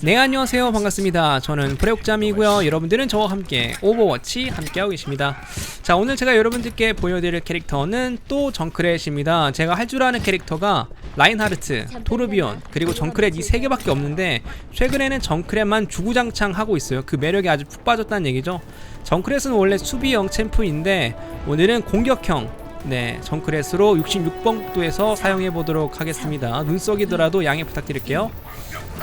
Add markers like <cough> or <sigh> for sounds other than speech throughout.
네 안녕하세요. 반갑습니다. 저는 브레옥잠이고요. 여러분들은 저와 함께 오버워치 함께하고 계십니다. 자 오늘 제가 여러분들께 보여드릴 캐릭터는 또 정크렛입니다. 제가 할 줄 아는 캐릭터가 라인하르트, 토르비온 그리고 정크렛 이 세 개밖에 없는데 최근에는 정크렛만 주구장창 하고 있어요. 그 매력에 아주 푹 빠졌다는 얘기죠. 정크렛은 원래 수비형 챔프인데 오늘은 공격형 네, 정크렛으로 66번 국도에서 사용해 보도록 하겠습니다. 눈속이더라도 양해 부탁드릴게요.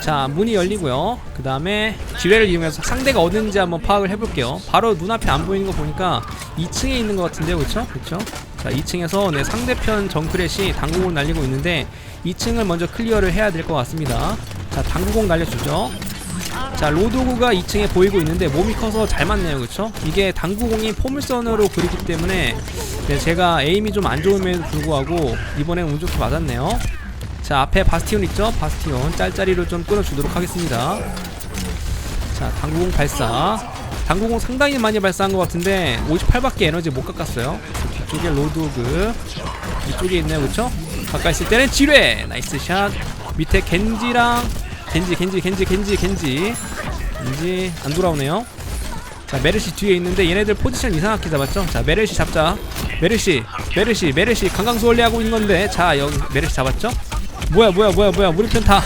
자, 문이 열리고요. 그 다음에 지뢰를 이용해서 상대가 어딘지 한번 파악을 해볼게요. 바로 눈앞에 안 보이는 거 보니까 2층에 있는 것 같은데요, 그쵸? 그쵸? 자, 2층에서 네, 상대편 정크렛이 당구공을 날리고 있는데 2층을 먼저 클리어를 해야 될 것 같습니다. 자, 당구공 날려주죠. 자 로드오그가 2층에 보이고 있는데 몸이 커서 잘 맞네요 그쵸? 이게 당구공이 포물선으로 그리기 때문에 네, 제가 에임이 좀 안 좋음에도 불구하고 이번엔 운 좋게 맞았네요 자 앞에 바스티온 있죠? 바스티온 짤짤이로 좀 끊어주도록 하겠습니다. 자 당구공 발사. 당구공 상당히 많이 발사한 것 같은데 58밖에 에너지 못 깎았어요. 뒤쪽에 로드오그 이쪽에 있네요. 그쵸? 가까이 있을 때는 지뢰! 나이스 샷. 밑에 겐지랑 겐지 겐지 겐지 겐지 겐지. 겐지 안 돌아오네요. 자 메르시 뒤에 있는데 얘네들 포지션 이상하게 잡았죠? 자 메르시 잡자. 메르시 메르시 메르시. 강강수월래 하고 있는 건데. 자 여기 메르시 잡았죠 뭐야 뭐야 뭐야 뭐야 우리 편 다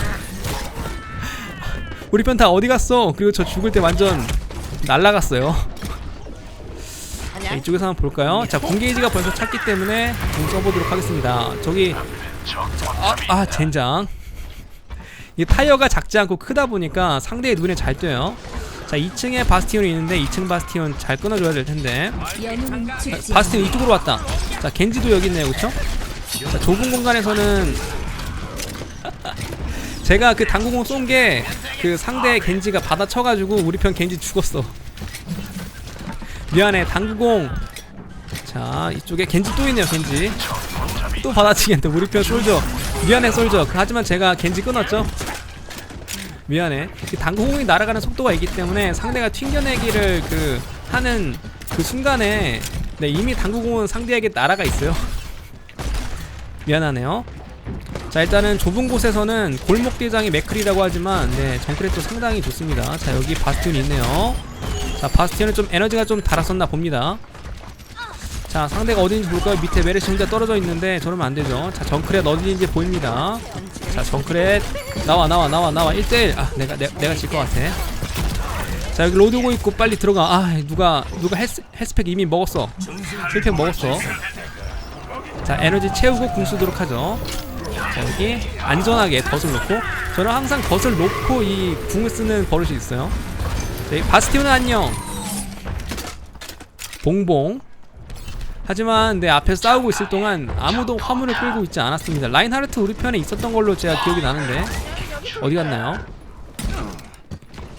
우리 편 다 어디 갔어 그리고 저 죽을 때 완전 날라갔어요 자, 이쪽에서 한번 볼까요 자 공게이지가 벌써 찼기 때문에 공 써보도록 하겠습니다 저기 자, 아, 아 젠장 이 타이어가 작지 않고 크다 보니까 상대의 눈에 잘 띄어요. 자, 2층에 바스티온이 있는데 2층 바스티온 잘 끊어줘야 될 텐데. 바스티온 이쪽으로 왔다. 자, 겐지도 여기 있네요, 그쵸? 자, 좁은 공간에서는 제가 그 당구공 쏜 게 그 상대 겐지가 받아쳐가지고 우리 편 겐지 죽었어. 미안해, 당구공. 자, 이쪽에 겐지 또 있네요, 겐지. 또 받아치겠는데 우리 편 솔저. 미안해, 솔저. 그, 하지만 제가 겐지 끊었죠. 미안해. 그 당구공이 날아가는 속도가 있기 때문에 상대가 튕겨내기를 그 하는 그 순간에 네 이미 당구공은 상대에게 날아가 있어요. 미안하네요. 자 일단은 좁은 곳에서는 골목 대장이 맥클이라고 하지만 네 정크렛도 상당히 좋습니다. 자 여기 바스티온이 있네요. 자 바스티온은 좀 에너지가 좀 달았었나 봅니다. 자 상대가 어딘지 볼까요? 밑에 메르시 혼자 떨어져 있는데 저러면 안 되죠. 자 정크렛 어디인지 보입니다. 자 정크렛 나와 나와 나와 나와 1대1 아 내가 내, 내가 질 것 같아. 자 여기 로드 오고 있고 빨리 들어가. 아 누가 누가 헬스 헬스팩 이미 먹었어. 힐팩 먹었어. 자 에너지 채우고 궁 쓰도록 하죠. 자 여기 안전하게 덫을 놓고 저는 항상 덫을 놓고 이 궁을 쓰는 버릇이 있어요. 자, 이 바스티온은 안녕. 봉봉. 하지만 내 앞에서 싸우고 있을 동안 아무도 화물을 끌고 있지 않았습니다. 라인하르트 우리 편에 있었던 걸로 제가 기억이 나는데 어디 갔나요?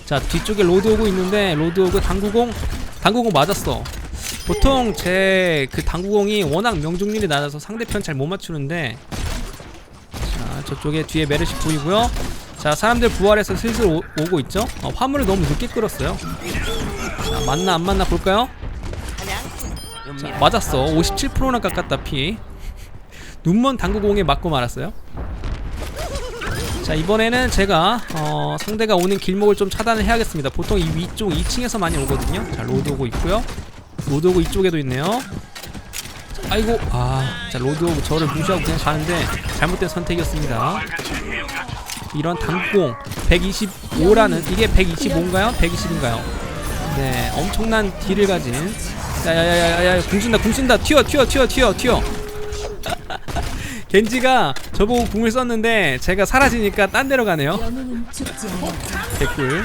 자 뒤쪽에 로드 오고 있는데 로드 오고 당구공 당구공 맞았어. 보통 제 그 당구공이 워낙 명중률이 낮아서 상대편 잘 못 맞추는데 자 저쪽에 뒤에 메르시 보이고요. 자 사람들 부활해서 슬슬 오, 오고 있죠. 어, 화물을 너무 늦게 끌었어요. 자 맞나 안 맞나 볼까요? 자, 맞았어. 57%나 깎았다 피. 눈먼 당구공에 맞고 말았어요. 자 이번에는 제가 어, 상대가 오는 길목을 좀 차단을 해야겠습니다. 보통 이 위쪽 2층에서 많이 오거든요. 자 로드 오고 있고요. 로드 오고 이쪽에도 있네요. 자, 아이고 아자 로드 오고 저를 무시하고 그냥 가는데 잘못된 선택이었습니다. 이런 당구공 125라는 이게 125인가요? 120인가요? 네 엄청난 딜을 가진 야야야야야 궁쓴다 궁쓴다 튀어 튀어 튀어 튀어 튀어 <laughs> 겐지가 저보고 궁을 썼는데 제가 사라지니까 딴 데로 가네요 개꿀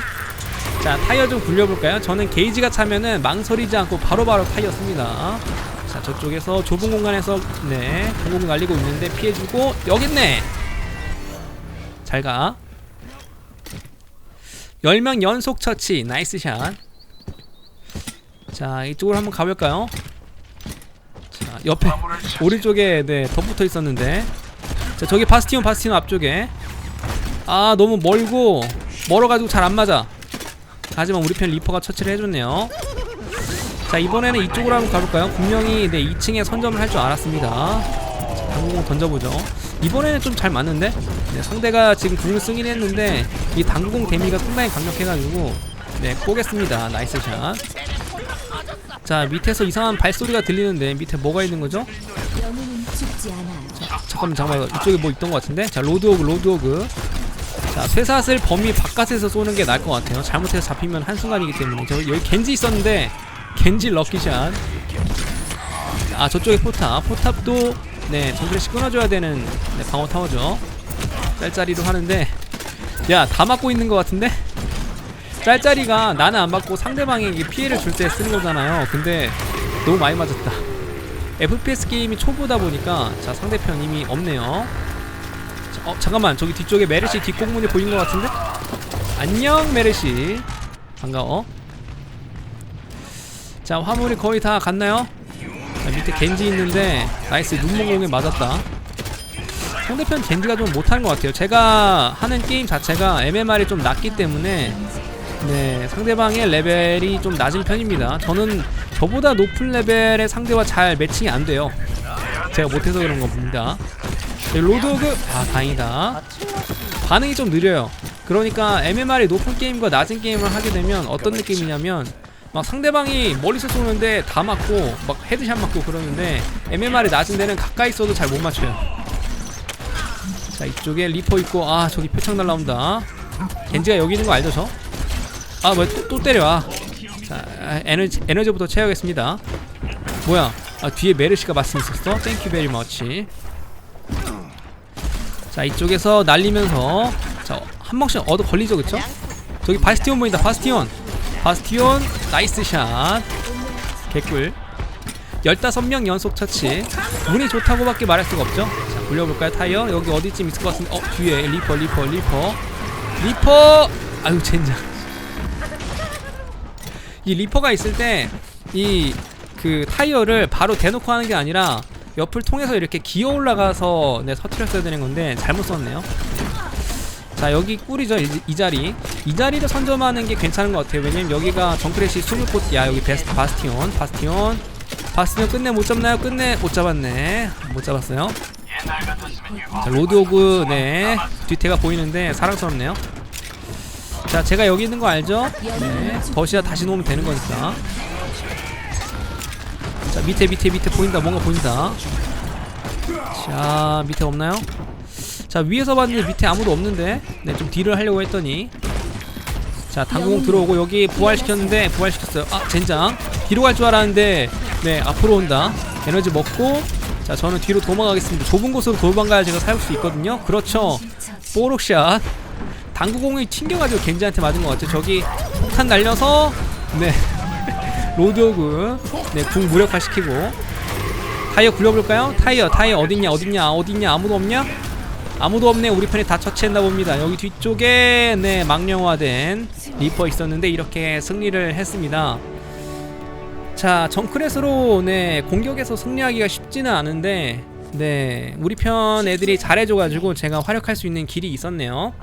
자 타이어 좀 굴려볼까요? 저는 게이지가 차면은 망설이지 않고 바로바로 타이어 씁니다 자 저쪽에서 좁은 공간에서 네 공공 날리고 있는데 피해주고 여기 있네. 잘가. 10명 연속 처치. 나이스 샷. 자 이쪽으로 한번 가볼까요? 자 옆에 오른쪽에 네 덧붙어 있었는데. 자 저기 바스티온 바스티온 앞쪽에. 아 너무 멀고 멀어가지고 잘 안 맞아. 하지만 우리 편 리퍼가 처치를 해줬네요 자 이번에는 이쪽으로 한번 가볼까요? 분명히 네 2층에 선점을 할 줄 알았습니다. 자 당구공 던져보죠. 이번에는 좀 잘 맞는데? 네, 상대가 지금 궁을 쓰긴 했는데 이 당구공 데미가 상당히 강력해가지고 네 꼬겠습니다. 나이스 샷자 밑에서 이상한 발소리가 들리는데 밑에 뭐가 있는 거죠? 않아요. 잠깐만 잠깐만. 이쪽에 뭐 있던 것 같은데? 자 로드오그 로드오그. 자 쇠사슬 범위 바깥에서 쏘는 게 나을 것 같아요. 잘못해서 잡히면 한순간이기 때문에. 저 여기 겐지 있었는데 겐지 럭키샷. 아 저쪽에 포탑. 포탑도 네 정글래시 끊어줘야 되는 네, 방어 타워죠. 짤짤이로 하는데 야 다 맞고 있는 것 같은데? 짤짤이가 나는 안 맞고 상대방에게 피해를 줄 때 쓰는 거잖아요. 근데 너무 많이 맞았다. FPS 게임이 초보다 보니까 자 상대편 이미 없네요. 자, 어 잠깐만. 저기 뒤쪽에 메르시 뒷공문이 보이는 것 같은데? 안녕 메르시. 반가워 자 화물이 거의 다 갔나요? 자, 밑에 겐지 있는데 나이스 눈몽공에 맞았다. 상대편 겐지가 좀 못하는 것 같아요. 제가 하는 게임 자체가 MMR이 좀 낮기 때문에 네 상대방의 레벨이 좀 낮은 편입니다. 저는 저보다 높은 레벨의 상대와 잘 매칭이 안 돼요. 제가 못해서 그런 겁니다. 네, 로드오그 아 다행이다. 반응이 좀 느려요. 그러니까 MMR이 높은 게임과 낮은 게임을 하게 되면 어떤 느낌이냐면 막 상대방이 멀리서 쏘는데 다 맞고 막 헤드샷 맞고 그러는데 MMR이 낮은 데는 가까이 쏘도 잘 못 맞춰요. 자 이쪽에 리퍼 있고 아 저기 표창 날라온다. 겐지가 여기 있는 거 알죠 저? 아왜 또 또 때려. 아. 자 아, 에너지 에너지부터 채우겠습니다. 뭐야? 아 뒤에 메르시가 말씀 있었어? 땡큐 베리 머치 자 이쪽에서 날리면서 자한 방씩 얻어 걸리죠 그쵸? 저기 바스티온 보인다 바스티온. 바스티온 나이스 샷. 개꿀. 15명 연속 처치. 운이 좋다고밖에 말할 수가 없죠? 자 굴려볼까요? 타이어. 여기 어디쯤 있을 것 같은데 어 뒤에. 리퍼 리퍼 리퍼. 리퍼! 아유 젠장. 이 리퍼가 있을 때 이 그 타이어를 바로 대놓고 하는 게 아니라 옆을 통해서 이렇게 기어 올라가서 네 터트렸어야 되는 건데 잘못 썼네요 자 여기 꿀이죠 이, 이 자리. 이 자리를 선점하는 게 괜찮은 것 같아요. 왜냐면 여기가 정크래시 20곳 야 여기 베스트 바스티온 바스티온. 바스티온 끝내 못 잡나요? 끝내 못 잡았네. 못 잡았어요. 자 로드오그 네. 뒤태가 보이는데 사랑스럽네요. 자 제가 여기 있는 거 알죠? 네. 더시아 다시 놓으면 되는 거니까. 자 밑에 밑에 밑에 보인다. 뭔가 보인다. 자 밑에 없나요? 자 위에서 봤는데 밑에 아무도 없는데. 네 좀 딜을 하려고 했더니. 자 당구공 들어오고 여기 부활시켰는데 부활시켰어요. 아 젠장. 뒤로 갈 줄 알았는데 네 앞으로 온다. 에너지 먹고. 자 저는 뒤로 도망가겠습니다. 좁은 곳으로 도망가야 제가 살수 있거든요. 그렇죠. 뽀록샷. 당구공이 튕겨가지고 겐지한테 맞은 것 같아요. 저기 폭탄 날려서 네. <laughs> 로드오그. 네궁 무력화시키고. 타이어 굴려볼까요? 타이어 타이어 어딨냐 어딨냐 어딨냐. 아무도 없냐? 아무도 없네 우리 편이 다 처치했나 봅니다 여기 뒤쪽에 네 망령화된 리퍼 있었는데 이렇게 승리를 했습니다 자 정크렛으로 네 공격에서 승리하기가 쉽지는 않은데 네 우리 편 애들이 잘해줘가지고 제가 활약할 수 있는 길이 있었네요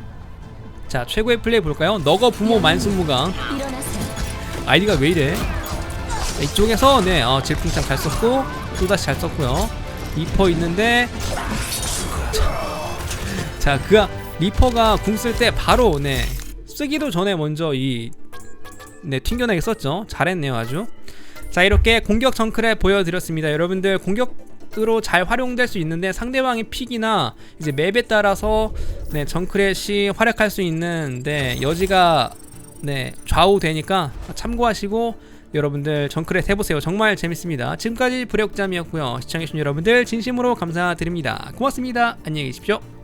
자 최고의 플레이 볼까요? 너거 부모 만수무강. 아이디가 왜 이래? 자, 이쪽에서 네, 어, 질풍창 잘 썼고 또 다시 잘 썼고요. 리퍼 있는데 자, 그 리퍼가 궁 쓸 때 바로 네 쓰기도 전에 먼저 이 네, 튕겨내게 썼죠. 잘했네요, 아주. 자, 이렇게 공격 정크랩 보여드렸습니다. 여러분들 공격 으로 잘 활용될 수 있는데 상대방의 픽이나 이제 맵에 따라서 네, 정크렛이 활약할 수 있는 네, 여지가 네 좌우되니까 참고하시고 여러분들 정크렛 해보세요 정말 재밌습니다 지금까지 불역잠이었고요 시청해주신 여러분들 진심으로 감사드립니다 고맙습니다 안녕히 계십시오